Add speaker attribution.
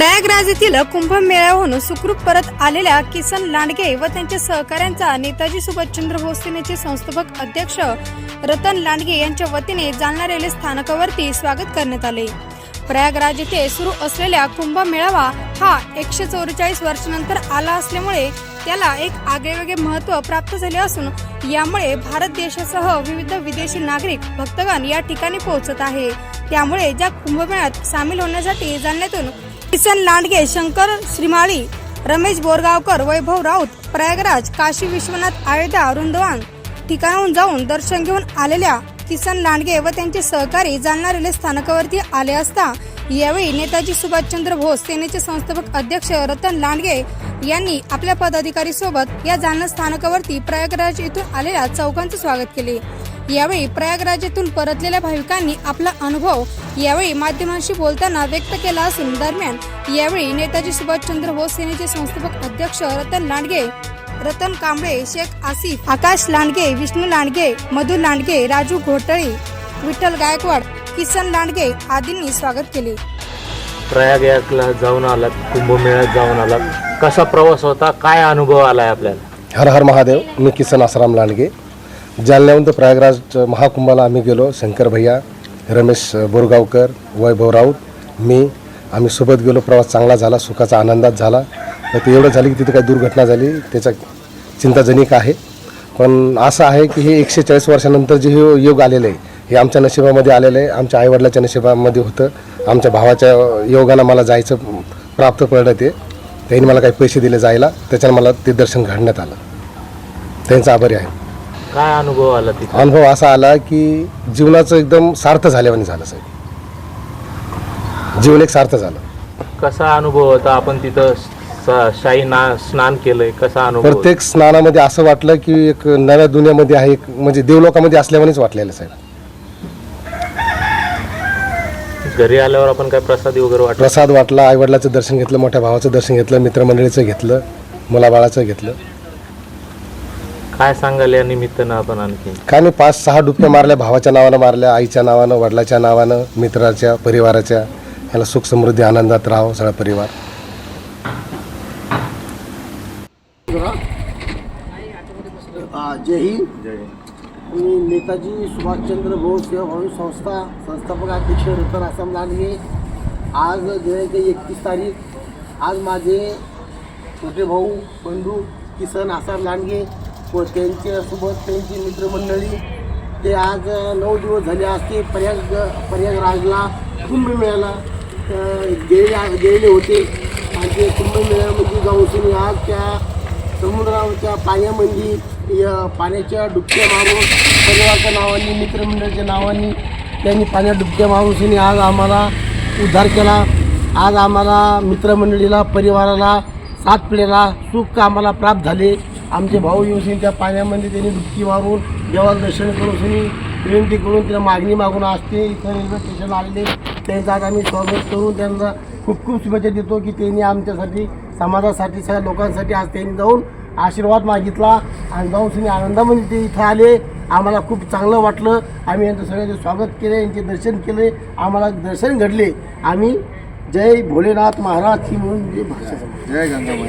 Speaker 1: प्रयागराज येथील कुंभमेळ्याहून सुखरूप परत आलेल्या किसन लांडगे व त्यांच्या सहकाऱ्यांचा नेताजी सुभाषचंद्र बोस सेनेचे संस्थापक अध्यक्ष रतन लांडगे यांच्या वतीने जालना रेल्वे स्थानकावरती स्वागत करण्यात आले. प्रयागराज येथे सुरू असलेल्या कुंभमेळावा हा एकशे चौवेचाळीस वर्षानंतर आला असल्यामुळे त्याला एक आगळेवेगळे महत्त्व प्राप्त झाले असून यामुळे भारत देशासह विविध विदेशी नागरिक भक्तगण या ठिकाणी पोहोचत आहे. त्यामुळे ज्या कुंभमेळ्यात सामील होण्यासाठी जालन्यातून किसन लांडगे शंकर श्रीमाळी रमेश बोरगावकर वैभव राऊत प्रयागराज काशी विश्वनाथ अयोध्या अरुंदवान ठिकाणाहून जाऊन दर्शन घेऊन आलेल्या किसन लांडगे व त्यांचे सहकारी जालना रेल्वे स्थानकावरती आले असता यावेळी नेताजी सुभाषचंद्र बोस सेनेचे संस्थापक अध्यक्ष रतन लांडगे यांनी आपल्या पदाधिकारी सोबत या जालना स्थानकावरती प्रयागराज येथून आलेल्या चौकांचे स्वागत केले. यावेळी प्रयागराज येथून परतलेल्या भाविकांनी आपला अनुभव यावेळी माध्यमांशी बोलताना व्यक्त केला असून दरम्यान यावेळी नेताजी सुभाषचंद्र बोस सेनेचे संस्थापक अध्यक्ष रतन लांडगे रतन कांबळे शेख आसिफ आकाश लांडगे विष्णू लांडगे मधु लांडगे राजू घोटळी विठ्ठल गायकवाड किसन लांडगे आदींनी स्वागत केले.
Speaker 2: प्रयाग याला जाऊन आलात कुंभमेळ्यात जाऊन आलात. कसा प्रवास होता? काय अनुभव आलाय आपल्याला?
Speaker 3: हर हर महादेव मी किसन आसाराम लांडगे. जालन्याहून तर प्रयागराज महाकुंभाला आम्ही गेलो. शंकर भैया रमेश बोरगावकर वैभव राऊत मी आम्ही सोबत गेलो. प्रवास चांगला झाला सुखाचा आनंदात झाला. तर ते एवढं झालं की तिथे काही दुर्घटना झाली. त्याचा चिंताजनिक आहे. पण असं आहे की हे एकशे चाळीस वर्षानंतर जे हे योग आलेलं आहे हे आमच्या नशिबामध्ये आलेलं आहे. आमच्या आईवडिलाच्या नशिबामध्ये होतं. आमच्या भावाच्या योगानं मला जायचं प्राप्त पडलं ते. त्यांनी मला काही पैसे दिले जायला. त्याच्यानं मला ते दर्शन घडण्यात आलं. त्यांचा आभारी आहे.
Speaker 2: काय अनुभव आला तिथे
Speaker 3: अनुभव असा आला की जीवनाचं एकदम सार्थ झाल्यावानी झालं साहेब. जीवन एक सार्थ झालं.
Speaker 2: कसा अनुभव होता? आपण तिथं स- शाही ना स्नान केलंय कसा अनुभव होता?
Speaker 3: प्रत्येक स्नानामध्ये असं वाटलं की एक नव्या दुनियामध्ये आहे एक म्हणजे देवलोकामध्ये असल्यावानीच वाटलेलं साहेब.
Speaker 2: घरी आल्यावर आपण काय प्रसादी वगैरे वाटलं
Speaker 3: प्रसाद वाटला आईवडिलाचं दर्शन घेतलं मोठ्या भावाचं दर्शन घेतलं मित्रमंडळीचं घेतलं मुलाबाळाचं घेतलं.
Speaker 2: काय सांगाल या निमित्तानं आपण आणखी?
Speaker 3: काय नाही पाच सहा डुबक्या मारल्या भावाच्या नावानं मारल्या आईच्या नावानं वडिलाच्या नावानं मित्राच्या परिवाराच्या. याला सुख समृद्धी आनंदात राहावं सगळा परिवार.
Speaker 4: जय हिंद. मी नेताजी सुभाषचंद्र बोस सेवाभावी संस्था संस्थापक अध्यक्ष रतन आसाम लांडगे आज दिनांक एकतीस तारीख. आज माझे छोटे भाऊ बंधू किसन आसाम लांडगे व त्यांच्यासोबत त्यांची मित्रमंडळी ते आज नऊ दिवस झाले असते. पर्याग प्रयागराजला कुंभमेळ्याला गेले गेले होते. आणि ते कुंभमेळ्यामध्ये जाऊन आज त्या समुद्राच्या पाण्यामध्ये पाण्याच्या डुबक्या मारून परिवाराच्या नावाने मित्रमंडळाच्या नावाने त्यांनी पाण्यात डुबक्या मारून आज आम्हाला उद्धार केला. आज आम्हाला मित्रमंडळीला परिवाराला सात पिढ्याला सुख आम्हाला प्राप्त झाले. आमचे भाऊ येऊन त्या पाण्यामध्ये त्यांनी डुबकी मारून देवाला दर्शन करून विनंती करून तिला मागणी मागून असते. इथं रेल्वे स्टेशन आलेले त्यांचा आम्ही स्वागत करून त्यांना खूप खूप शुभेच्छा देतो की त्यांनी आमच्यासाठी समाजासाठी सगळ्या लोकांसाठी आज त्यांनी जाऊन आशीर्वाद मागितला आणि जाऊन सुनी आनंदामध्ये ते इथं आले. आम्हाला खूप चांगलं वाटलं. आम्ही यांचं सगळ्यांचं स्वागत केले यांचे दर्शन केले. आम्हाला दर्शन घडले. आम्ही जय भोलेनाथ महाराज ही म्हणून भाषा
Speaker 5: जय गंगाबाई